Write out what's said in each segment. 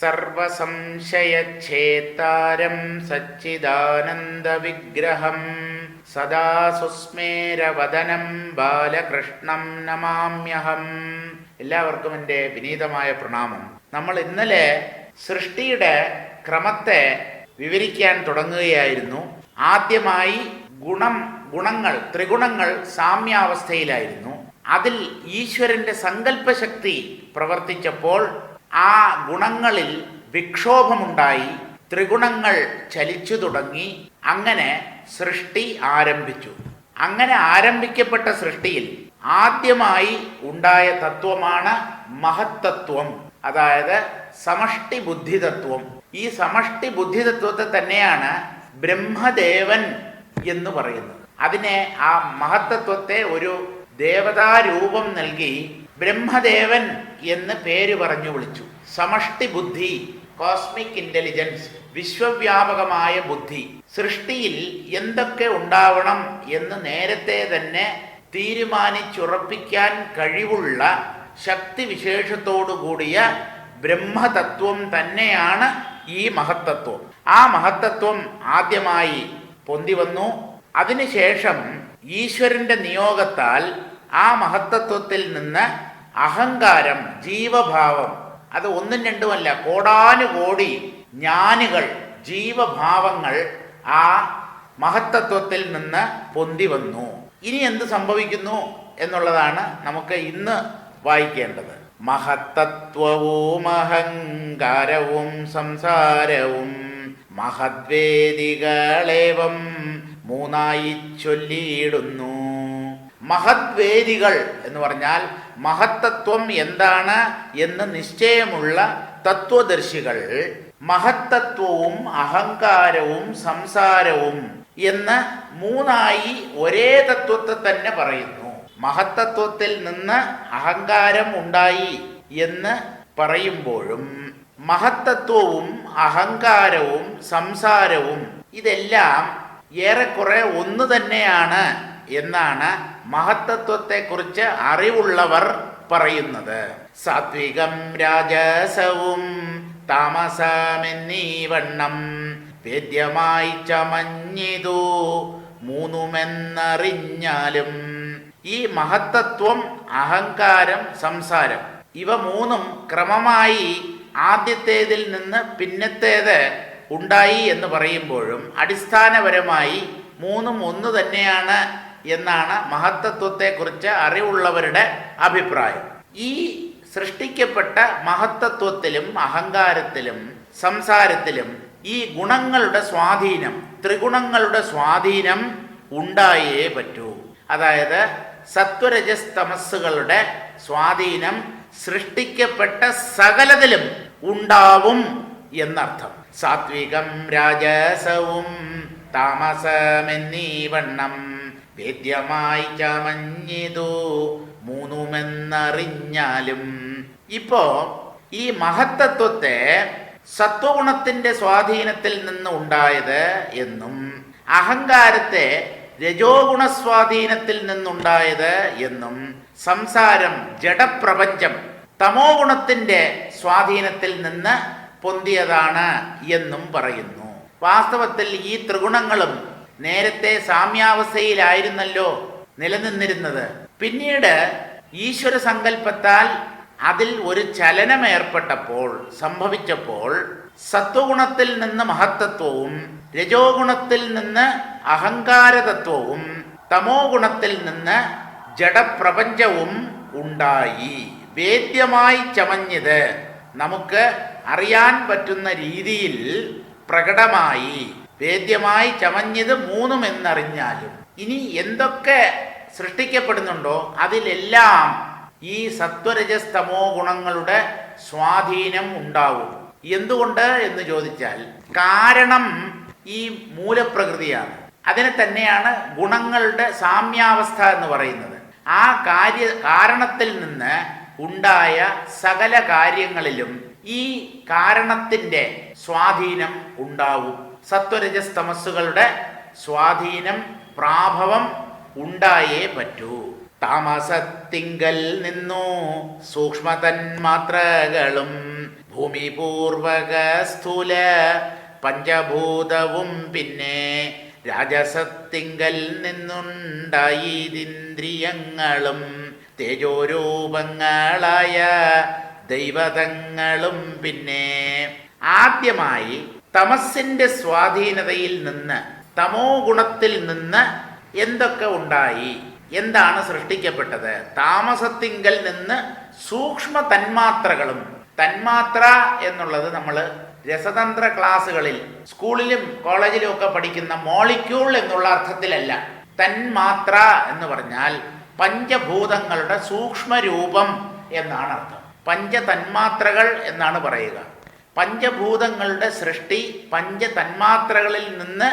സർവസംശയച്ഛേത്താരം സച്ചിദാനന്ദവിഗ്രഹം സദാ സുസ്മേരവദനം ബാലകൃഷ്ണം നമാമ്യഹം. എല്ലാവർക്കും എന്റെ വിനീതമായ പ്രണാമം. നമ്മൾ ഇന്നലെ സൃഷ്ടിയുടെ ക്രമത്തെ വിവരിക്കാൻ തുടങ്ങുകയായിരുന്നു. ആദ്യമായി ഗുണം ഗുണങ്ങൾ ത്രിഗുണങ്ങൾ സാമ്യാവസ്ഥയിലായിരുന്നു. അതിൽ ഈശ്വരന്റെ സങ്കല്പശക്തി പ്രവർത്തിച്ചപ്പോൾ ആ ഗുണങ്ങളിൽ വിക്ഷോഭമുണ്ടായി ത്രിഗുണങ്ങൾ ചലിച്ചു തുടങ്ങി അങ്ങനെ സൃഷ്ടി ആരംഭിച്ചു. അങ്ങനെ ആരംഭിക്കപ്പെട്ട സൃഷ്ടിയിൽ ആദ്യമായി ഉണ്ടായ തത്വമാണ് മഹത്തത്വം. അതായത് സമഷ്ടി ബുദ്ധിതത്വം ഈ സമഷ്ടി ബുദ്ധിതത്വത്തെ തന്നെയാണ് ബ്രഹ്മദേവൻ എന്ന് പറയുന്നത്. അതിനെ ആ മഹത്തത്വത്തെ ഒരു ദേവതാരൂപം നൽകി ബ്രഹ്മദേവൻ എന്ന് പേര് പറഞ്ഞു വിളിച്ചു. സമഷ്ടി ബുദ്ധി കോസ്മിക് ഇന്റലിജൻസ് വിശ്വവ്യാപകമായ ബുദ്ധി. സൃഷ്ടിയിൽ എന്തൊക്കെ ഉണ്ടാവണം എന്ന് നേരത്തെ തന്നെ തീരുമാനിച്ചുറപ്പിക്കാൻ കഴിവുള്ള ശക്തി വിശേഷത്തോടു കൂടിയ ബ്രഹ്മതത്വം തന്നെയാണ് ഈ മഹത്തത്വം. ആ മഹത്തത്വം ആദ്യമായി പൊന്തി വന്നു. അതിനുശേഷം ഈശ്വരന്റെ നിയോഗത്താൽ ആ മഹത്തത്വത്തിൽ നിന്ന് അഹങ്കാരം ജീവഭാവം അത് ഒന്നും രണ്ടുമല്ല കോടാനുകോടി ജ്ഞാനികൾ ജീവഭാവങ്ങൾ ആ മഹത്തത്വത്തിൽ നിന്ന് പൊന്തി വന്നു. ഇനി എന്ത് സംഭവിക്കുന്നു എന്നുള്ളതാണ് നമുക്ക് ഇന്ന് വായിക്കേണ്ടത്. മഹത്തത്വവും അഹങ്കാരവും സംസാരവും മഹദ്വേദികളേവം മൂന്നായി ചൊല്ലിയിടുന്നു. മഹദ്വേദികൾ എന്ന് പറഞ്ഞാൽ മഹത്തത്വം എന്താണ് എന്ന് നിശ്ചയമുള്ള തത്വദർശികൾ. മഹത്തത്വവും അഹങ്കാരവും സംസാരവും എന്ന് മൂന്നായി ഒരേ തത്വത്തെ തന്നെ പറയുന്നു. മഹത്തത്വത്തിൽ നിന്ന് അഹങ്കാരം ഉണ്ടായി എന്ന് പറയുമ്പോഴും മഹത്തത്വവും അഹങ്കാരവും സംസാരവും ഇതെല്ലാം ഏറെക്കുറെ ഒന്ന് തന്നെയാണ് എന്നാണ് മഹത്തത്വത്തെക്കുറിച്ച് അറിവുള്ളവർ പറയുന്നത്. സാത്വികം രാജസവും താമസമെന്നീ വണ്ണം വേദ്യമായി ചമഞ്ഞിതു മൂന്നുമെന്നറിഞ്ഞാലും ഈ മഹത്തത്വം അഹങ്കാരം സംസാരം ഇവ മൂന്നും ക്രമമായി ആദ്യത്തേതിൽ നിന്ന് പിന്നത്തേത് ഉണ്ടായി എന്ന് പറയുമ്പോഴും അടിസ്ഥാനപരമായി മൂന്നും ഒന്ന് തന്നെയാണ് എന്നാണ് മഹത്തത്വത്തെക്കുറിച്ച് അറിവുള്ളവരുടെ അഭിപ്രായം. ഈ സൃഷ്ടിക്കപ്പെട്ട മഹത്തത്വത്തിലും അഹങ്കാരത്തിലും സംസാരത്തിലും ഈ ഗുണങ്ങളുടെ സ്വാധീനം ത്രിഗുണങ്ങളുടെ സ്വാധീനം ഉണ്ടായേ പറ്റൂ. അതായത് സത്വരജസ് തമസ്സുകളുടെ സ്വാധീനം സൃഷ്ടിക്കപ്പെട്ട സകലതിലും ഉണ്ടാവും എന്നർത്ഥം. സാത്വികം രാജസവും താമസമെന്നീ വണ്ണം. വേദ്യമായി ചമഞ്ഞിതു മൂന്നുമെന്നറിഞ്ഞാലും ഇപ്പോ ഈ മഹത്തത്വത്തെ സത്വഗുണത്തിന്റെ സ്വാധീനത്തിൽ നിന്ന് ഉണ്ടായത് എന്നും അഹങ്കാരത്തെ രജോഗുണ സ്വാധീനത്തിൽ നിന്നുണ്ടായത് എന്നും സംസാരം ജഡപ്രപഞ്ചം തമോ ഗുണത്തിന്റെ സ്വാധീനത്തിൽ നിന്ന് പൊന്തിയതാണ് എന്നും പറയുന്നു. വാസ്തവത്തിൽ ഈ ത്രിഗുണങ്ങളും നേരത്തെ സാമ്യാവസ്ഥയിലായിരുന്നല്ലോ നിലനിന്നിരുന്നത്. പിന്നീട് ഈശ്വര സങ്കല്പത്താൽ അതിൽ ഒരു ചലനം ഏർപ്പെട്ടപ്പോൾ സംഭവിച്ചപ്പോൾ സത്വഗുണത്തിൽ നിന്ന് മഹത്തത്വവും രജോഗുണത്തിൽ നിന്ന് അഹങ്കാരതത്വവും തമോ ഗുണത്തിൽ നിന്ന് ജഡപ്രപഞ്ചവും ഉണ്ടായി. വേദ്യമായി ചമഞ്ഞത് നമുക്ക് അറിയാൻ പറ്റുന്ന രീതിയിൽ പ്രകടമായി. വേദ്യമായി ചമഞ്ഞത് മൂന്നും എന്നറിഞ്ഞാലും ഇനി എന്തൊക്കെ സൃഷ്ടിക്കപ്പെടുന്നുണ്ടോ അതിലെല്ലാം ഈ സത്വരജസ്തമോ ഗുണങ്ങളുടെ സ്വാധീനം ഉണ്ടാവും. എന്തുകൊണ്ട് എന്ന് ചോദിച്ചാൽ കാരണം ഈ മൂലപ്രകൃതിയാണ്. അതിനെ തന്നെയാണ് ഗുണങ്ങളുടെ സാമ്യാവസ്ഥ എന്ന് പറയുന്നത്. ആ കാര്യ കാരണത്തിൽ നിന്ന് ഉണ്ടായ സകല കാര്യങ്ങളിലും ഈ കാരണത്തിന്റെ സ്വാധീനം ഉണ്ടാവും. സത്വരജസ് തമസ്സുകളുടെ സ്വാധീനം പ്രാഭവം ഉണ്ടായേ പറ്റൂ. താമസത്തിങ്കൽ നിന്നു സൂക്ഷ്മതന്മാത്രകളും ഭൂമിപൂർവക സ്ഥൂല പഞ്ചഭൂതവും പിന്നെ രാജസത്തിങ്കൽ നിന്നുണ്ടായിന്ദ്രിയങ്ങളും തേജോരൂപങ്ങളായ ദൈവതങ്ങളും പിന്നെ ആദ്യമായി തമസിന്റെ സ്വാധീനതയിൽ നിന്ന് തമോ ഗുണത്തിൽ നിന്ന് എന്തൊക്കെ ഉണ്ടായി? എന്താണ് സൃഷ്ടിക്കപ്പെട്ടത്? താമസത്തിങ്കൽ നിന്ന് സൂക്ഷ്മ തന്മാത്രകളും തന്മാത്ര എന്നുള്ളത് നമ്മൾ രസതന്ത്ര ക്ലാസ്സുകളിൽ സ്കൂളിലും കോളേജിലും ഒക്കെ പഠിക്കുന്ന മോളിക്യൂൾ എന്നുള്ള അർത്ഥത്തിലല്ല. തന്മാത്ര എന്ന് പറഞ്ഞാൽ പഞ്ചഭൂതങ്ങളുടെ സൂക്ഷ്മരൂപം എന്നാണ് അർത്ഥം. പഞ്ചതന്മാത്രകൾ എന്നാണ് പറയുക. പഞ്ചഭൂതങ്ങളുടെ സൃഷ്ടി പഞ്ചതന്മാത്രകളിൽ നിന്ന്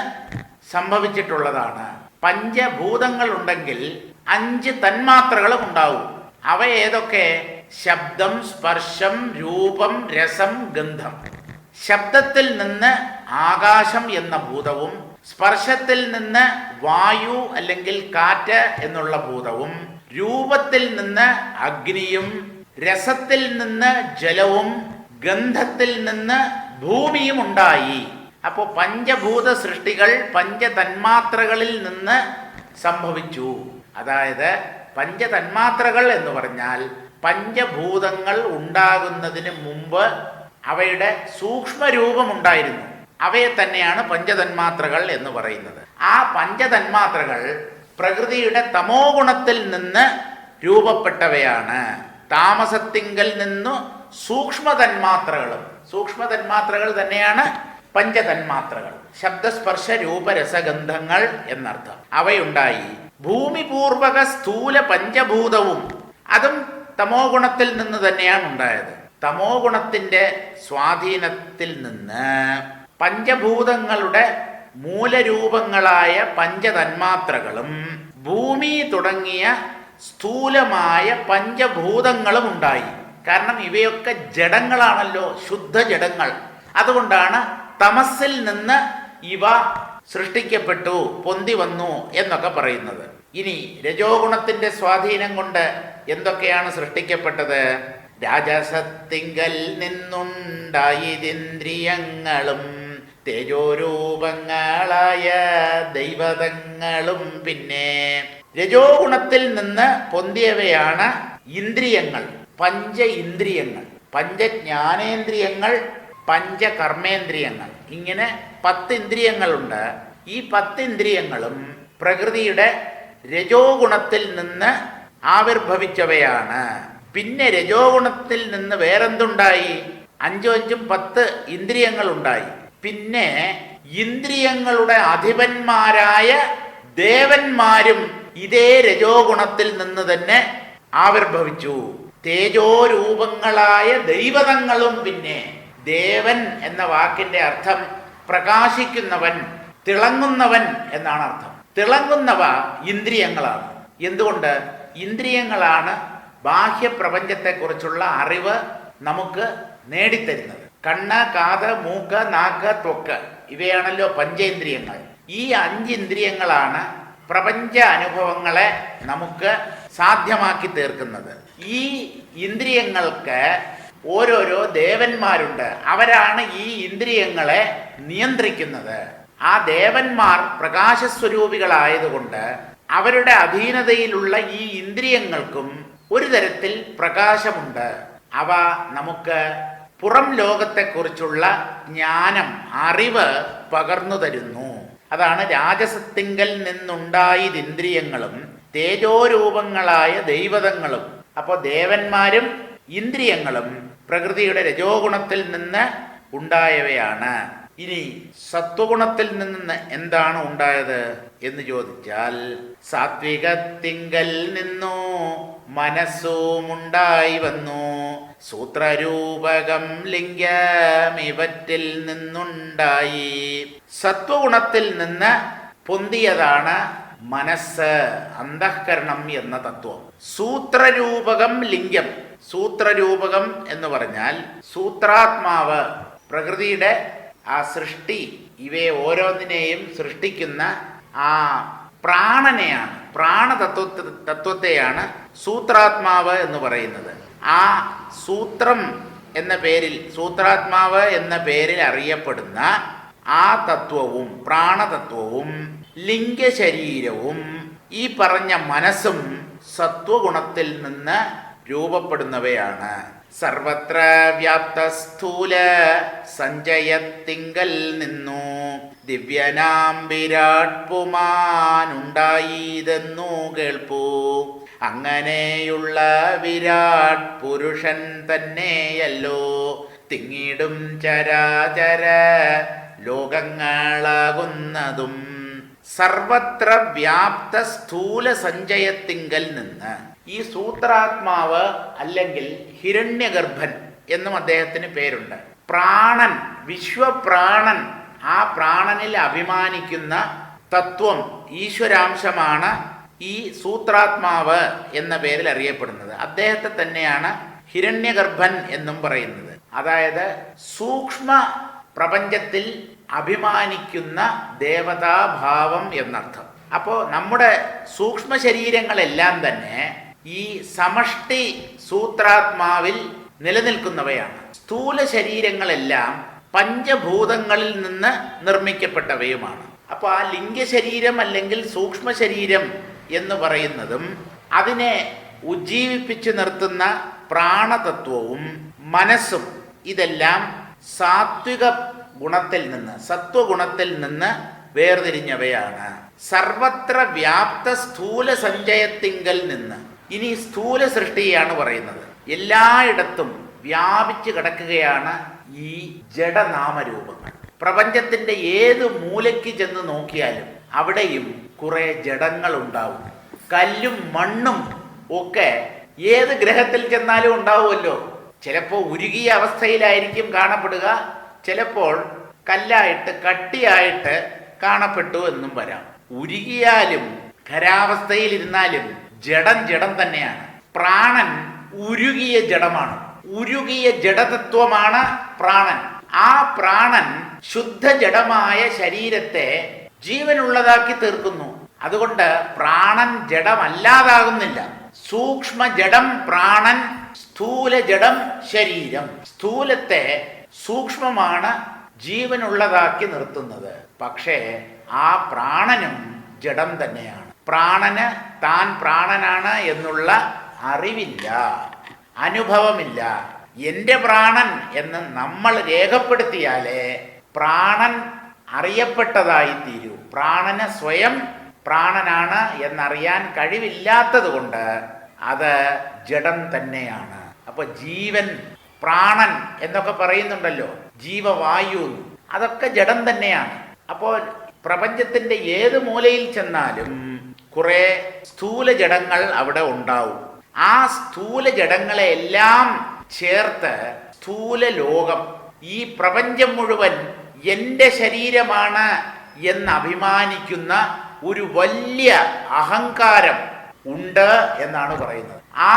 സംഭവിച്ചിട്ടുള്ളതാണ്. പഞ്ചഭൂതങ്ങൾ ഉണ്ടെങ്കിൽ അഞ്ച് തന്മാത്രകളും ഉണ്ടാവും. അവ ഏതൊക്കെ ശബ്ദം സ്പർശം രൂപം രസം ഗന്ധം. ശബ്ദത്തിൽ നിന്ന് ആകാശം എന്ന ഭൂതവും സ്പർശത്തിൽ നിന്ന് വായു അല്ലെങ്കിൽ കാറ്റ് എന്നുള്ള ഭൂതവും രൂപത്തിൽ നിന്ന് അഗ്നിയും രസത്തിൽ നിന്ന് ജലവും ഗന്ധത്തിൽ നിന്ന് ഭൂമിയും ഉണ്ടായി അപ്പോൾ പഞ്ചഭൂത സൃഷ്ടികൾ പഞ്ചതന്മാത്രകളിൽ നിന്ന് സംഭവിച്ചു. അതായത് പഞ്ചതന്മാത്രകൾ എന്ന് പറഞ്ഞാൽ പഞ്ചഭൂതങ്ങൾ ഉണ്ടാകുന്നതിന് മുമ്പ് അവയുടെ സൂക്ഷ്മരൂപം ഉണ്ടായിരുന്നു അവയെ തന്നെയാണ് പഞ്ചതന്മാത്രകൾ എന്ന് പറയുന്നത്. ആ പഞ്ചതന്മാത്രകൾ പ്രകൃതിയുടെ തമോ ഗുണത്തിൽ നിന്ന് രൂപപ്പെട്ടവയാണ്. താമസത്തിങ്കൽ നിന്നു സൂക്ഷ്മ തന്മാത്രകളും സൂക്ഷ്മ തന്മാത്രകൾ തന്നെയാണ് പഞ്ചതന്മാത്രകൾ. ശബ്ദസ്പർശ രൂപരസഗന്ധങ്ങൾ എന്നർത്ഥം. അവയുണ്ടായി ഭൂമിപൂർവക സ്ഥൂല പഞ്ചഭൂതവും. അതും തമോ ഗുണത്തിൽ നിന്ന് തന്നെയാണ് ഉണ്ടായത്. തമോ ഗുണത്തിന്റെ സ്വാധീനത്തിൽ നിന്ന് പഞ്ചഭൂതങ്ങളുടെ മൂലരൂപങ്ങളായ പഞ്ചതന്മാത്രകളും ഭൂമി തുടങ്ങിയ സ്ഥൂലമായ പഞ്ചഭൂതങ്ങളും ഉണ്ടായി. കാരണം ഇവയൊക്കെ ജഡങ്ങളാണല്ലോ ശുദ്ധ ജഡങ്ങൾ. അതുകൊണ്ടാണ് തമസിൽ നിന്ന് ഇവ സൃഷ്ടിക്കപ്പെട്ടു പൊന്തി വന്നു എന്നൊക്കെ പറയുന്നത്. ഇനി രജോഗുണത്തിന്റെ സ്വാധീനം കൊണ്ട് എന്തൊക്കെയാണ് സൃഷ്ടിക്കപ്പെട്ടത്? രാജസത്തിങ്കൽ നിന്നുണ്ടായതിന്ദ്രിയങ്ങളും തേജോരൂപങ്ങളായ ദൈവതങ്ങളും പിന്നെ രജോഗുണത്തിൽ നിന്ന് പൊന്തിയവയാണ് ഇന്ദ്രിയങ്ങൾ. പഞ്ച ഇന്ദ്രിയങ്ങൾ പഞ്ചജ്ഞാനേന്ദ്രിയങ്ങൾ പഞ്ചകർമ്മേന്ദ്രിയങ്ങൾ. ഇങ്ങനെ പത്ത് ഇന്ദ്രിയങ്ങളുണ്ട് ഈ പത്ത് ഇന്ദ്രിയങ്ങളും പ്രകൃതിയുടെ രജോ ഗുണത്തിൽ നിന്ന് ആവിർഭവിച്ചവയാണ്. പിന്നെ രജോ ഗുണത്തിൽ നിന്ന് വേറെന്തുണ്ടായി? അഞ്ചും അഞ്ചും പത്ത് ഇന്ദ്രിയങ്ങൾ ഉണ്ടായി പിന്നെ ഇന്ദ്രിയങ്ങളുടെ അധിപന്മാരായ ദേവന്മാരും ഇതേ രജോ ഗുണത്തിൽ നിന്ന് തന്നെ ആവിർഭവിച്ചു. തേജോരൂപങ്ങളായ ദൈവതങ്ങളും പിന്നെ ദേവൻ എന്ന വാക്കിന്റെ അർത്ഥം പ്രകാശിക്കുന്നവൻ തിളങ്ങുന്നവൻ എന്നാണ് അർത്ഥം. തിളങ്ങുന്നവ ഇന്ദ്രിയങ്ങളാണ്. എന്തുകൊണ്ട്? ഇന്ദ്രിയങ്ങളാണ് ബാഹ്യപ്രപഞ്ചത്തെക്കുറിച്ചുള്ള അറിവ് നമുക്ക് നേടിത്തരുന്നത്. കണ്ണ് കാത് മൂക്ക് നാക്ക് ത്വക്ക് ഇവയാണല്ലോ പഞ്ചേന്ദ്രിയങ്ങൾ. ഈ അഞ്ച് ഇന്ദ്രിയങ്ങളാണ് പ്രപഞ്ച അനുഭവങ്ങളെ നമുക്ക് സാധ്യമാക്കി തീർക്കുന്നത്. ഈ ഇന്ദ്രിയങ്ങൾക്ക് ഓരോരോ ദേവന്മാരുണ്ട്. അവരാണ് ഈ ഇന്ദ്രിയങ്ങളെ നിയന്ത്രിക്കുന്നത്. ആ ദേവന്മാർ പ്രകാശസ്വരൂപികളായതുകൊണ്ട് അവരുടെ അധീനതയിലുള്ള ഈ ഇന്ദ്രിയങ്ങൾക്കും ഒരു തരത്തിൽ പ്രകാശമുണ്ട്. അവ നമുക്ക് പുറം ലോകത്തെക്കുറിച്ചുള്ള ജ്ഞാനം അറിവ് പകർന്നു തരുന്നു. അതാണ് രാജസത്തിങ്കൽ നിന്നുണ്ടായതിന്ദ്രിയങ്ങളും തേജോരൂപങ്ങളായ ദൈവതങ്ങളും. അപ്പോൾ ദേവന്മാരും ഇന്ദ്രിയങ്ങളും പ്രകൃതിയുടെ രജോഗുണത്തിൽ നിന്ന് ഉണ്ടായവയാണ്. ഇനി സത്വഗുണത്തിൽ നിന്ന് എന്താണ് ഉണ്ടായത് എന്ന് ചോദിച്ചാൽ സാത്വികത്തിങ്കൽ നിന്നു മനസ്സുമുണ്ടായി വന്നു. സൂത്രരൂപകം ലിംഗം ഇവറ്റിൽ നിന്നുണ്ടായി. സത്വഗുണത്തിൽ നിന്ന് പൊന്തിയതാണ് മനസ്സ് അന്തഃകരണം എന്ന തത്വം. സൂത്രരൂപകം ലിംഗം. സൂത്രരൂപകം എന്ന് പറഞ്ഞാൽ സൂത്രാത്മാവ് പ്രകൃതിയുടെ ആ സൃഷ്ടി ഇവയെ ഓരോന്നിനെയും സൃഷ്ടിക്കുന്ന ആ പ്രാണനെയാണ് പ്രാണതത്വ തത്വത്തെയാണ് സൂത്രാത്മാവ് എന്ന് പറയുന്നത്. ആ സൂത്രം എന്ന പേരിൽ സൂത്രാത്മാവ് എന്ന പേരിൽ അറിയപ്പെടുന്ന ആ തത്വവും പ്രാണതത്വവും ലിംഗശരീരവും ഈ പറഞ്ഞ മനസ്സും സത്വഗുണത്തിൽ നിന്ന് രൂപപ്പെടുന്നവയാണ്. സർവത്ര വ്യാപ്ത സ്ഥൂല സഞ്ചയത്തിങ്കൽ നിന്നു. ദിവ്യനാം വിരാട് പുമാനുണ്ടായിതെന്നു കേൾപ്പൂ. അങ്ങനെയുള്ള വിരാട് പുരുഷൻ തന്നെയല്ലോ. തിങ്ങിടും ചരാചര ലോകങ്ങളാകുന്നതും സർവത്ര വ്യാപ്ത സ്ഥൂല സഞ്ചയത്തിങ്കൽ നിന്ന്. ഈ സൂത്രാത്മാവ് അല്ലെങ്കിൽ ഹിരണ്യഗർഭൻ എന്നും അദ്ദേഹത്തിന് പേരുണ്ട്. പ്രാണൻ വിശ്വപ്രാണൻ ആ പ്രാണനിൽ അഭിമാനിക്കുന്ന തത്വം ഈശ്വരാംശമാണ് ഈ സൂത്രാത്മാവ് എന്ന പേരിൽ അറിയപ്പെടുന്നത്. അദ്ദേഹത്തെ തന്നെയാണ് ഹിരണ്യഗർഭൻ എന്നും പറയുന്നത്. അതായത് സൂക്ഷ്മ പ്രപഞ്ചത്തിൽ അഭിമാനിക്കുന്ന ദേവതാഭാവം എന്നർത്ഥം. അപ്പോൾ നമ്മുടെ സൂക്ഷ്മ ശരീരങ്ങളെല്ലാം തന്നെ ഈ സമഷ്ടി സൂത്രാത്മാവിൽ നിലനിൽക്കുന്നവയാണ്. സ്ഥൂല ശരീരങ്ങളെല്ലാം പഞ്ചഭൂതങ്ങളിൽ നിന്ന് നിർമ്മിക്കപ്പെട്ടവയുമാണ്. അപ്പോൾ ആ ലിംഗശരീരം അല്ലെങ്കിൽ സൂക്ഷ്മ ശരീരം എന്ന് പറയുന്നതും അതിനെ ഉജ്ജീവിപ്പിച്ചു നിർത്തുന്ന പ്രാണതത്വവും മനസ്സും ഇതെല്ലാം സാത്വിക ഗുണത്തിൽ നിന്ന് സത്വഗുണത്തിൽ നിന്ന് വേർതിരിഞ്ഞവയാണ്. സർവത്ര വ്യാപ്ത സ്ഥൂല സഞ്ചയത്തിങ്കൽ നിന്ന്. ഇനി സ്ഥൂല സൃഷ്ടിയാണ് പറയുന്നത്. എല്ലായിടത്തും വ്യാപിച്ചു കിടക്കുകയാണ് ഈ ജഡനാമരൂപങ്ങൾ. പ്രപഞ്ചത്തിന്റെ ഏത് മൂലയ്ക്ക് ചെന്ന് നോക്കിയാലും അവിടെയും കുറെ ജഡങ്ങൾ ഉണ്ടാവും കല്ലും മണ്ണും ഒക്കെ ഏത് ഗ്രഹത്തിൽ ചെന്നാലും ഉണ്ടാവുമല്ലോ. ചിലപ്പോൾ ഉരുകിയ അവസ്ഥയിലായിരിക്കും കാണപ്പെടുക. ചിലപ്പോൾ കല്ലായിട്ട് കട്ടിയായിട്ട് കാണപ്പെട്ടു എന്നും വരാം. ഉരുകിയാലും ഖരാവസ്ഥയിൽ ഇരുന്നാലും ജഡം ജഡം തന്നെയാണ്. പ്രാണൻ ഉരുകിയ ജഡമാണ്. ഉരുകിയ ജഡതത്വമാണ് പ്രാണൻ. ആ പ്രാണൻ ശുദ്ധ ജഡമായ ശരീരത്തെ ജീവനുള്ളതാക്കി തീർക്കുന്നു. അതുകൊണ്ട് പ്രാണൻ ജഡമല്ലാതാകുന്നില്ല. സൂക്ഷ്മ ജഡം പ്രാണൻ സ്ഥൂല ജഡം ശരീരം. സ്ഥൂലത്തെ സൂക്ഷ്മമാണ് ജീവനുള്ളതാക്കി നിർത്തുന്നത്. പക്ഷേ ആ പ്രാണനും ജഡം തന്നെയാണ്. പ്രാണന് താൻ പ്രാണനാണ് എന്നുള്ള അറിവില്ല അനുഭവമില്ല. എന്റെ പ്രാണൻ എന്ന് നമ്മൾ രേഖപ്പെടുത്തിയാലേ പ്രാണൻ അറിയപ്പെട്ടതായി തീരൂ. പ്രാണന് സ്വയം പ്രാണനാണ് എന്നറിയാൻ കഴിവില്ലാത്തത് കൊണ്ട് അത് ജഡം തന്നെയാണ്. അപ്പൊ ജീവൻ പ്രാണൻ എന്നൊക്കെ പറയുന്നുണ്ടല്ലോ ജീവവായു അതൊക്കെ ജഡം തന്നെയാണ്. അപ്പോൾ പ്രപഞ്ചത്തിന്റെ ഏത് മൂലയിൽ ചെന്നാലും കുറെ സ്ഥൂല ജഡങ്ങൾ അവിടെ ഉണ്ടാവും. ആ സ്ഥൂല ജഡങ്ങളെ എല്ലാം ചേർത്ത് സ്ഥൂല ലോകം ഈ പ്രപഞ്ചം മുഴുവൻ എന്റെ ശരീരമാണ് എന്ന് അഭിമാനിക്കുന്ന ഒരു വലിയ അഹങ്കാരം ഉണ്ട് എന്നാണ് പറയുന്നത്. ആ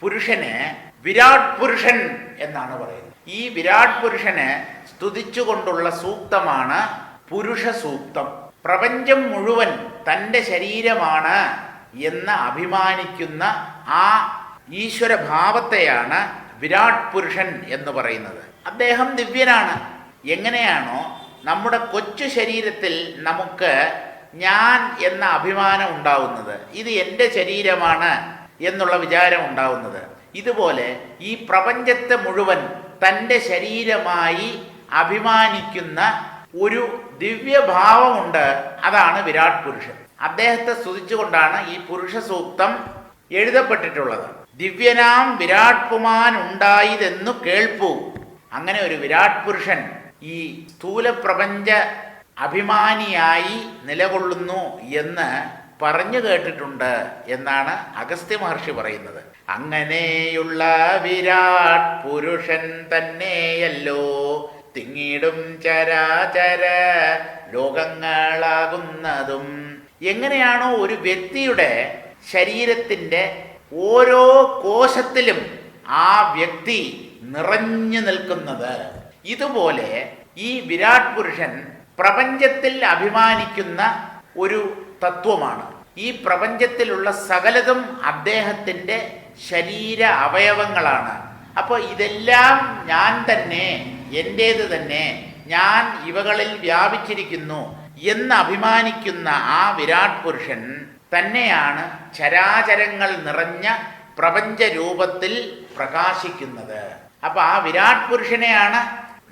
പുരുഷന് വിരാട് പുരുഷൻ എന്നാണ് പറയുന്നത്. ഈ വിരാട് പുരുഷനെ സ്തുതിച്ചുകൊണ്ടുള്ള സൂക്തമാണ് പുരുഷ സൂക്തം. പ്രപഞ്ചം മുഴുവൻ തന്റെ ശരീരമാണ് എന്ന് അഭിമാനിക്കുന്ന ആ ഈശ്വര ഭാവത്തെയാണ് വിരാട് പുരുഷൻ എന്ന് പറയുന്നത്. അദ്ദേഹം ദിവ്യനാണ്. എങ്ങനെയാണോ നമ്മുടെ കൊച്ചു ശരീരത്തിൽ നമുക്ക് ഞാൻ എന്ന അഭിമാനം ഉണ്ടാവുന്നത്. ഇത് എന്റെ ശരീരമാണ് എന്നുള്ള വിചാരം ഉണ്ടാവുന്നത്. ഇതുപോലെ ഈ പ്രപഞ്ചത്തെ മുഴുവൻ തന്റെ ശരീരമായി അഭിമാനിക്കുന്ന ഒരു ദിവ്യഭാവമുണ്ട്. അതാണ് വിരാട് പുരുഷൻ. അദ്ദേഹത്തെ സ്തുതിച്ചുകൊണ്ടാണ് ഈ പുരുഷ സൂക്തം എഴുതപ്പെട്ടിട്ടുള്ളത്. ദിവ്യനാം വിരാട് പുമാൻ ഉണ്ടായതെന്നു കേൾപ്പൂ. അങ്ങനെ ഒരു വിരാട് പുരുഷൻ ഈ സ്ഥൂല പ്രപഞ്ച അഭിമാനിയായി നിലകൊള്ളുന്നു എന്ന് പറഞ്ഞു കേട്ടിട്ടുണ്ട് എന്നാണ് അഗസ്ത്യ മഹർഷി പറയുന്നത്. അങ്ങനെയുള്ള വിരാട് പുരുഷൻ തന്നെയല്ലോ. തിങ്ങിടും ചരാചര ലോകങ്ങളാകുന്നതും. എങ്ങനെയാണോ ഒരു വ്യക്തിയുടെ ശരീരത്തിന്റെ ഓരോ കോശത്തിലും ആ വ്യക്തി നിറഞ്ഞു നിൽക്കുന്നത്. ഇതുപോലെ ഈ വിരാട് പുരുഷൻ പ്രപഞ്ചത്തിൽ അഭിമാനിക്കുന്ന ഒരു തത്വമാണ്. ഈ പ്രപഞ്ചത്തിലുള്ള സകലതും അദ്ദേഹത്തിന്റെ ശരീര അവയവങ്ങളാണ്. അപ്പോൾ ഇതെല്ലാം ഞാൻ തന്നെ എന്റേത് തന്നെ ഞാൻ ഇവകളിൽ വ്യാപിച്ചിരിക്കുന്നു എന്ന് അഭിമാനിക്കുന്ന ആ വിരാട് പുരുഷൻ തന്നെയാണ് ചരാചരങ്ങൾ നിറഞ്ഞ പ്രപഞ്ച രൂപത്തിൽ പ്രകാശിക്കുന്നത്. അപ്പൊ ആ വിരാട് പുരുഷനെയാണ്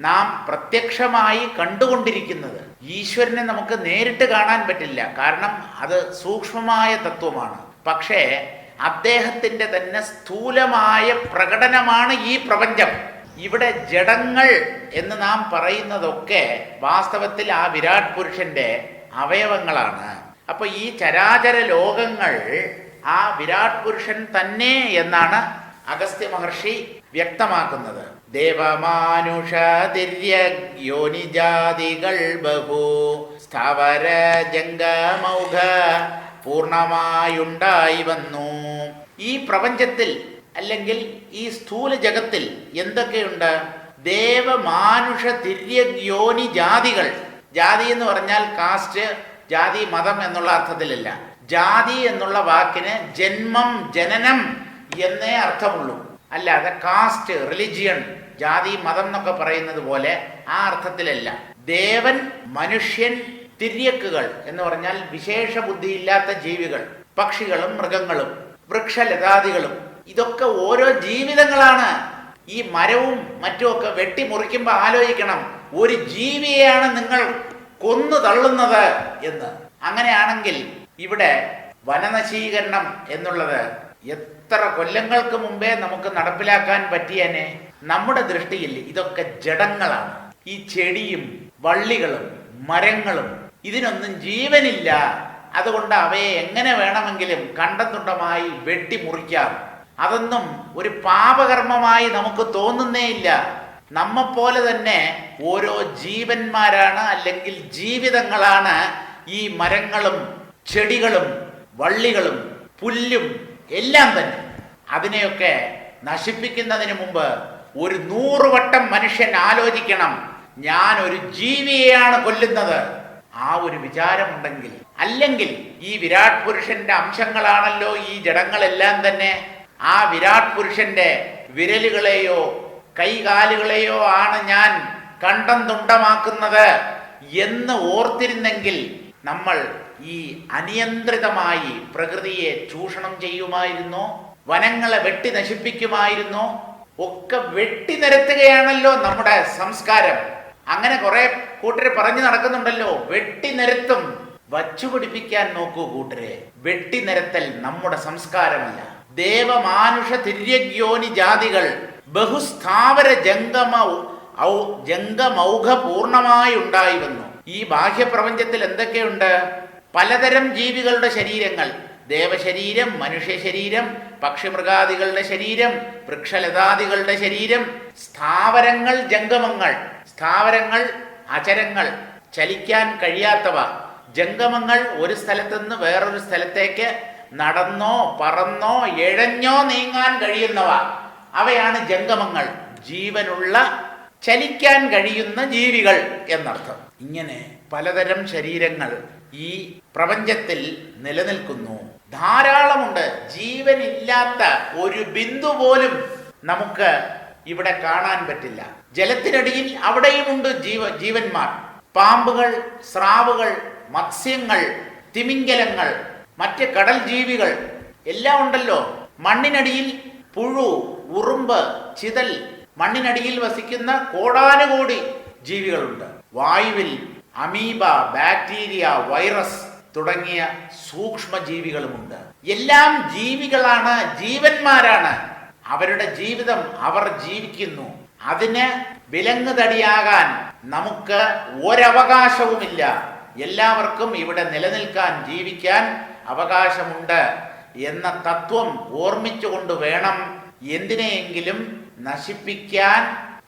നാം പ്രത്യക്ഷമായി കണ്ടുകൊണ്ടിരിക്കുന്നത്. ഈശ്വരനെ നമുക്ക് നേരിട്ട് കാണാൻ പറ്റില്ല. കാരണം അത് സൂക്ഷ്മമായ തത്വമാണ്. പക്ഷേ അദ്ദേഹത്തിന്റെ തന്നെ സ്ഥൂലമായ പ്രകടനമാണ് ഈ പ്രപഞ്ചം. ഇവിടെ ജഡങ്ങൾ എന്ന് നാം പറയുന്നതൊക്കെ വാസ്തവത്തിൽ ആ വിരാട് പുരുഷന്റെ അവയവങ്ങളാണ്. അപ്പൊ ഈ ചരാചര ലോകങ്ങൾ ആ വിരാട് പുരുഷൻ തന്നെ എന്നാണ് അഗസ്ത്യ മഹർഷി വ്യക്തമാക്കുന്നത്. ദേവമാനുഷ യോനിജാതികൾ ബഹു. സ്ഥാവര ജംഗമൗഘ പൂർണമായുണ്ടായി വന്നു. ഈ പ്രപഞ്ചത്തിൽ അല്ലെങ്കിൽ ഈ സ്ഥൂല ജഗത്തിൽ എന്തൊക്കെയുണ്ട്? ദേവമാനുഷ തിര്യോനി ജാതികൾ ജാതി എന്ന് പറഞ്ഞാൽ കാസ്റ്റ് ജാതി മതം എന്നുള്ള അർത്ഥത്തിലല്ല. ജാതി എന്നുള്ള വാക്കിന് ജന്മം ജനനം എന്നേ അർത്ഥമുള്ളൂ. അല്ലാതെ കാസ്റ്റ് റിലിജിയൻ ജാതി മതം എന്നൊക്കെ പറയുന്നത് പോലെ ആ അർത്ഥത്തിലല്ല. ദേവൻ മനുഷ്യൻ തിര്യക്കുകൾ എന്ന് പറഞ്ഞാൽ വിശേഷ ബുദ്ധിയില്ലാത്ത ജീവികൾ പക്ഷികളും മൃഗങ്ങളും വൃക്ഷലതാദികളും. ഇതൊക്കെ ഓരോ ജീവിതങ്ങളാണ്. ഈ മരവും മറ്റുമൊക്കെ വെട്ടിമുറിക്കുമ്പോൾ ആലോചിക്കണം ഒരു ജീവിയെയാണ് നിങ്ങൾ കൊന്നു തള്ളുന്നത് എന്ന്. അങ്ങനെയാണെങ്കിൽ ഇവിടെ വനനശീകരണം എന്നുള്ളത് എത്ര കൊല്ലങ്ങൾക്ക് മുമ്പേ നമുക്ക് നടപ്പിലാക്കാൻ പറ്റിയനെ? നമ്മുടെ ദൃഷ്ടിയിൽ ഇതൊക്കെ ജഡങ്ങളാണ്. ഈ ചെടിയും വള്ളികളും മരങ്ങളും ഇതിനൊന്നും ജീവനില്ല. അതുകൊണ്ട് അവയെ എങ്ങനെ വേണമെങ്കിലും കണ്ടത്തുണ്ടമായി വെട്ടിമുറിക്കാം. അതൊന്നും ഒരു പാപകർമ്മമായി നമുക്ക് തോന്നുന്നേയില്ല. നമ്മെപ്പോലെ തന്നെ ഓരോ ജീവന്മാരാണ് അല്ലെങ്കിൽ ജീവിതങ്ങളാണ് ഈ മരങ്ങളും ചെടികളും വള്ളികളും പുല്ലും എല്ലാം തന്നെ. അതിനെയൊക്കെ നശിപ്പിക്കുന്നതിന് മുമ്പ് ഒരു നൂറുവട്ടം മനുഷ്യൻ ആലോചിക്കണം. ഞാൻ ഒരു ജീവിയെയാണ് കൊല്ലുന്നത്. ആ ഒരു വിചാരമുണ്ടെങ്കിൽ അല്ലെങ്കിൽ ഈ വിരാട് പുരുഷന്റെ അംശങ്ങളാണല്ലോ ഈ ജഡങ്ങളെല്ലാം തന്നെ. ആ വിരാട് പുരുഷന്റെ വിരലുകളെയോ കൈകാലുകളെയോ ആണ് ഞാൻ കണ്ടം തുണ്ടമാക്കുന്നത് എന്ന് ഓർത്തിരുന്നെങ്കിൽ നമ്മൾ ഈ അനിയന്ത്രിതമായി പ്രകൃതിയെ ചൂഷണം ചെയ്യുമായിരുന്നോ? വനങ്ങളെ വെട്ടി നശിപ്പിക്കുമായിരുന്നോ? ഒക്കെ വെട്ടി നിരത്തുകയാണല്ലോ നമ്മുടെ സംസ്കാരം. അങ്ങനെ കുറെ കൂട്ടര് പറഞ്ഞു നടക്കുന്നുണ്ടല്ലോ വെട്ടി നിരത്തും. വച്ചുപിടിപ്പിക്കാൻ നോക്കൂ കൂട്ടരെ വെട്ടി നിരത്തൽ നമ്മുടെ സംസ്കാരമല്ല. ദേവമാനുഷ തിര്യഗ്യോനി ജാതികൾ ബഹുസ്ഥാവര ജംഗമ ഔ ജംഗമൗഘ പൂർണമായി ഉണ്ടായി വന്നു. ഈ ബാഹ്യപ്രപഞ്ചത്തിൽ എന്തൊക്കെയുണ്ട്? പലതരം ജീവികളുടെ ശരീരങ്ങൾ. ദേവശരീരം മനുഷ്യ ശരീരം പക്ഷിമൃഗാദികളുടെ ശരീരം വൃക്ഷലതാദികളുടെ ശരീരം സ്ഥാവരങ്ങൾ ജംഗമങ്ങൾ. സ്ഥാവരങ്ങൾ അചരങ്ങൾ ചലിക്കാൻ കഴിയാത്തവ. ജംഗമങ്ങൾ ഒരു സ്ഥലത്തുനിന്ന് വേറൊരു സ്ഥലത്തേക്ക് നടന്നോ പറന്നോ എഴഞ്ഞോ നീങ്ങാൻ കഴിയുന്നവ. അവയാണ് ജംഗമങ്ങൾ. ജീവനുള്ള ചലിക്കാൻ കഴിയുന്ന ജീവികൾ എന്നർത്ഥം. ഇങ്ങനെ പലതരം ശരീരങ്ങൾ ഈ പ്രപഞ്ചത്തിൽ നിലനിൽക്കുന്നു. ധാരാളമുണ്ട്. ജീവനില്ലാത്ത ഒരു ബിന്ദു പോലും നമുക്ക് ഇവിടെ കാണാൻ പറ്റില്ല. ജലത്തിനടിയിൽ അവിടെയുമുണ്ട് ജീവ ജീവന്മാർ. പാമ്പുകൾ സ്രാവുകൾ മത്സ്യങ്ങൾ തിമിംഗലങ്ങൾ മറ്റ് കടൽ ജീവികൾ എല്ലാം ഉണ്ടല്ലോ. മണ്ണിനടിയിൽ പുഴു ഉറുമ്പ് ചിതൽ മണ്ണിനടിയിൽ വസിക്കുന്ന കോടാനുകോടി ജീവികളുണ്ട്. വായുവിൽ അമീബ ബാക്ടീരിയ വൈറസ് തുടങ്ങിയ സൂക്ഷ്മ ജീവികളുമുണ്ട് എല്ലാം ജീവികളാണ് ജീവന്മാരാണ്. അവരുടെ ജീവിതം അവർ ജീവിക്കുന്നു. അതിന് വിലങ്ങുതടിയാകാൻ നമുക്ക് ഒരവകാശവുമില്ല. എല്ലാവർക്കും ഇവിടെ നിലനിൽക്കാൻ ജീവിക്കാൻ അവകാശമുണ്ട് എന്ന തത്വം ഓർമ്മിച്ചുകൊണ്ട് വേണം എന്തിനെയെങ്കിലും നശിപ്പിക്കാൻ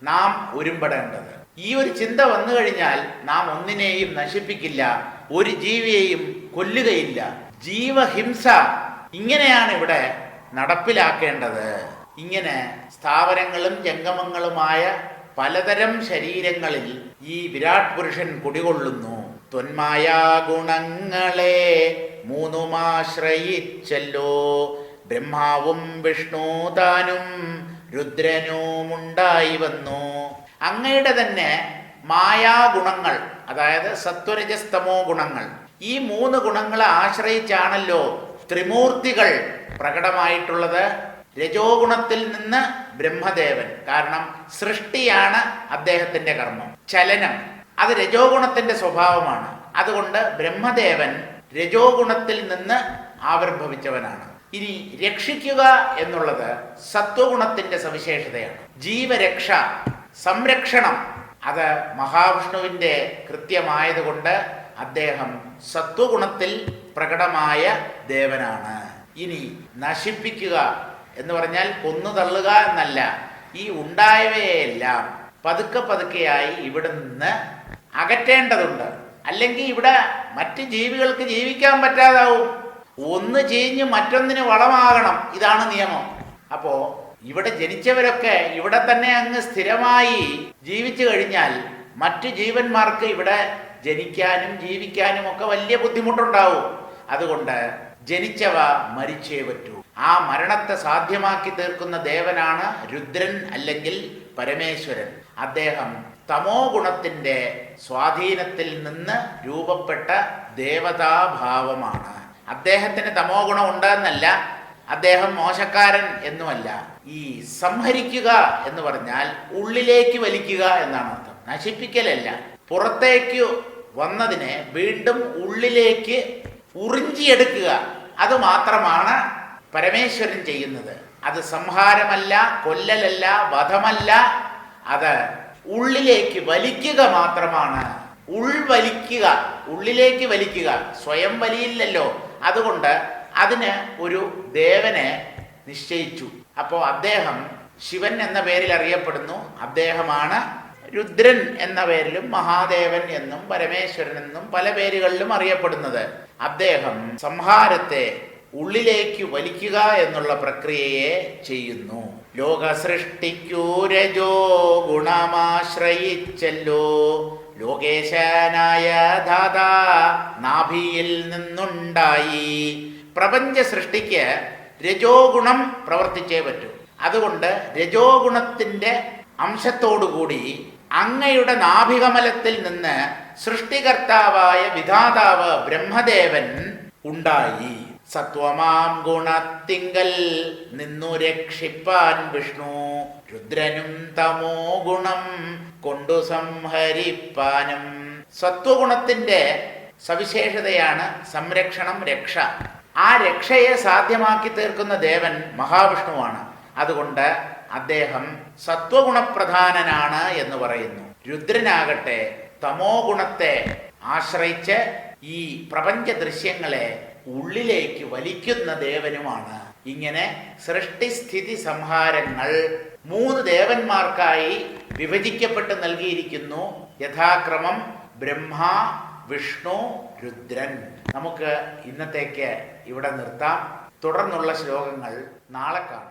നാം ഒരുമ്പെടേണ്ടത്. ഈ ഒരു ചിന്ത വന്നു കഴിഞ്ഞാൽ നാം ഒന്നിനെയും നശിപ്പിക്കില്ല ഒരു ജീവിയെയും കൊല്ലുകയില്ല. ജീവഹിംസ ഇങ്ങനെയാണ് ഇവിടെ നടപ്പിലാക്കേണ്ടത്. ഇങ്ങനെ സ്ഥാപനങ്ങളും ജംഗമങ്ങളുമായ പലതരം ശരീരങ്ങളിൽ ഈ വിരാട് പുരുഷൻ കുടികൊള്ളുന്നു. ത്വന്മായ ഗുണങ്ങളെ മൂന്നുമാശ്രയിച്ചല്ലോ. ബ്രഹ്മാവും വിഷ്ണു താനും രുദ്രനുമുണ്ടായി വന്നു. അങ്ങയുടെ തന്നെ മായാഗുണങ്ങൾ അതായത് സത്വരജസ്തമോ ഗുണങ്ങൾ. ഈ മൂന്ന് ഗുണങ്ങളെ ആശ്രയിച്ചാണല്ലോ ത്രിമൂർത്തികൾ പ്രകടമായിട്ടുള്ളത്. രജോ ഗുണത്തിൽ നിന്ന് ബ്രഹ്മദേവൻ കാരണം സൃഷ്ടിയാണ് അദ്ദേഹത്തിന്റെ കർമ്മം. ചലനം അത് രജോ ഗുണത്തിന്റെ സ്വഭാവമാണ്. അതുകൊണ്ട് ബ്രഹ്മദേവൻ രജോ ഗുണത്തിൽ നിന്ന് ആവിർഭവിച്ചവനാണ്. ഇനി രക്ഷിക്കുക എന്നുള്ളത് സത്വഗുണത്തിന്റെ സവിശേഷതയാണ്. ജീവരക്ഷ സംരക്ഷണം. അത് മഹാവിഷ്ണുവിന്റെ കൃത്യമായതുകൊണ്ട് അദ്ദേഹം സത്വഗുണത്തിൽ പ്രകടമായ ദേവനാണ്. ഇനി നശിപ്പിക്കുക എന്ന് പറഞ്ഞാൽ കൊന്നു തള്ളുക എന്നല്ല. ഈ ഉണ്ടായവയെല്ലാം പതുക്കെ പതുക്കെയായി ഇവിടെ നിന്ന് അകറ്റേണ്ടതുണ്ട്. അല്ലെങ്കിൽ ഇവിടെ മറ്റ് ജീവികൾക്ക് ജീവിക്കാൻ പറ്റാതാവും. ഒന്ന് ചീഞ്ഞ് മറ്റൊന്നിന് വളമാകണം. ഇതാണ് നിയമം. അപ്പോ ഇവിടെ ജനിച്ചവരൊക്കെ ഇവിടെ തന്നെ അങ്ങ് സ്ഥിരമായി ജീവിച്ചു കഴിഞ്ഞാൽ മറ്റു ജീവന്മാർക്ക് ഇവിടെ ജനിക്കാനും ജീവിക്കാനും ഒക്കെ വലിയ ബുദ്ധിമുട്ടുണ്ടാവും. അതുകൊണ്ട് ജനിച്ചവ മരിച്ചേ പറ്റൂ. ആ മരണത്തെ സാധ്യമാക്കി തീർക്കുന്ന ദേവനാണ് രുദ്രൻ അല്ലെങ്കിൽ പരമേശ്വരൻ. അദ്ദേഹം തമോ ഗുണത്തിന്റെ സ്വാധീനത്തിൽ നിന്ന് രൂപപ്പെട്ട ദേവതാഭാവമാണ്. അദ്ദേഹത്തിന് തമോ ഗുണം ഉണ്ടെന്നല്ല അദ്ദേഹം മോശക്കാരൻ എന്നുമല്ല. ഈ സംഹരിക്കുക എന്ന് പറഞ്ഞാൽ ഉള്ളിലേക്ക് വലിക്കുക എന്നാണ് അർത്ഥം. നശിപ്പിക്കലല്ല. പുറത്തേക്ക് വന്നതിനെ വീണ്ടും ഉള്ളിലേക്ക് ഉറിഞ്ചിയെടുക്കുക. അത് മാത്രമാണ് പരമേശ്വരൻ ചെയ്യുന്നത്. അത് സംഹാരമല്ല കൊല്ലലല്ല വധമല്ല. അത് ഉള്ളിലേക്ക് വലിക്കുക മാത്രമാണ്. ഉൾവലിക്കുക ഉള്ളിലേക്ക് വലിക്കുക. സ്വയം വലിയില്ലല്ലോ. അതുകൊണ്ട് അതിന് ഒരു ദേവനെ നിശ്ചയിച്ചു. അപ്പോൾ അദ്ദേഹം ശിവൻ എന്ന പേരിൽ അറിയപ്പെടുന്നു. അദ്ദേഹമാണ് രുദ്രൻ എന്ന പേരിലും മഹാദേവൻ എന്നും പരമേശ്വരൻ എന്നും പല പേരുകളിലും അറിയപ്പെടുന്നത്. അദ്ദേഹം സംഹാരത്തെ ഉള്ളിലേക്ക് വലിക്കുക എന്നുള്ള പ്രക്രിയയെ ചെയ്യുന്നു. ലോക സൃഷ്ടിക്കൂരജോ ഗുണമാശ്രയിച്ചല്ലോ. ലോകേശനായ ദാതാ നാഭിയിൽ നിന്നുണ്ടായി. പ്രപഞ്ച സൃഷ്ടിക്ക് രജോ ഗുണം പ്രവർത്തിച്ചേ പറ്റൂ. അതുകൊണ്ട് രജോ ഗുണത്തിന്റെ അംശത്തോടുകൂടി അങ്ങയുടെ നാഭികമലത്തിൽ നിന്ന് സൃഷ്ടികർത്താവായ വിധാതാവ് ബ്രഹ്മദേവൻ ഉണ്ടായി. സത്വമാം ഗുണത്തിങ്കൽ നിന്നു രക്ഷിപ്പാൻ വിഷ്ണു. രുദ്രനും തമോ ഗുണം കൊണ്ടു സംഹരിപ്പാനും. സത്വഗുണത്തിന്റെ സവിശേഷതയാണ് സംരക്ഷണം രക്ഷ. ആ രക്ഷയെ സാധ്യമാക്കി തീർക്കുന്ന ദേവൻ മഹാവിഷ്ണുവാണ്. അതുകൊണ്ട് അദ്ദേഹം സത്വഗുണപ്രധാനനാണ് എന്ന് പറയുന്നു. രുദ്രനാകട്ടെ തമോ ഗുണത്തെ ആശ്രയിച്ച് ഈ പ്രപഞ്ച ദൃശ്യങ്ങളെ ഉള്ളിലേക്ക് വലിക്കുന്ന ദേവനുമാണ്. ഇങ്ങനെ സൃഷ്ടിസ്ഥിതി സംഹാരങ്ങൾ മൂന്ന് ദേവന്മാർക്കായി വിഭജിക്കപ്പെട്ട് നൽകിയിരിക്കുന്നു. യഥാക്രമം ബ്രഹ്മ വിഷ്ണു രുദ്രൻ. നമുക്ക് ഇന്നത്തേക്ക് ഇവിടെ നിർത്താം. തുടർന്നുള്ള ശ്ലോകങ്ങൾ നാളെ കാണാം.